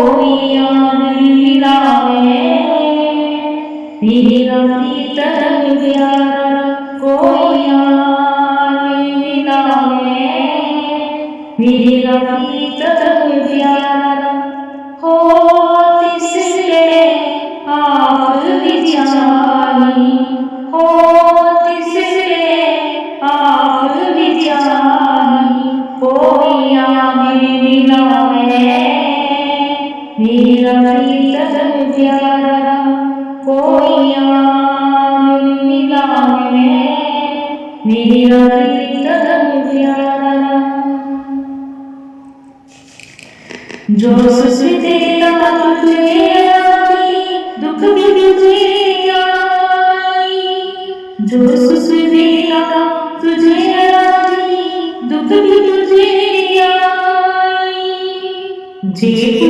कोई याद मिलावे मेरा प्रीतम प्यारा कोई याद मिलावे मेरा प्रीतम कोई जो सुख तुझे आई, दुख भी तुझे आई जो सुख देता तुझे आई, दुख भी तुझे आई। जे।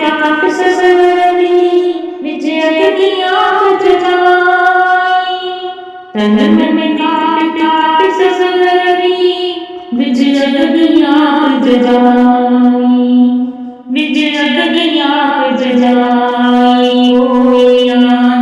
काप ससुरनी विजय दिया जगाई तनन में काप काप ससुरनी विजय दिया जगाई विजय दिया जगाई ओ यार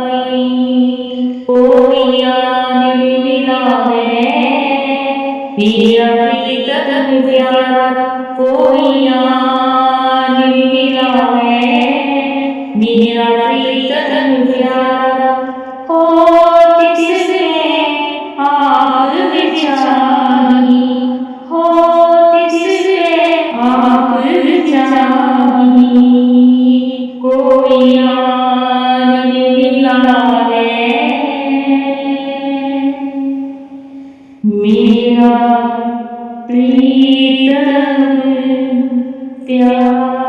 कोई प्रीतम प्यारा।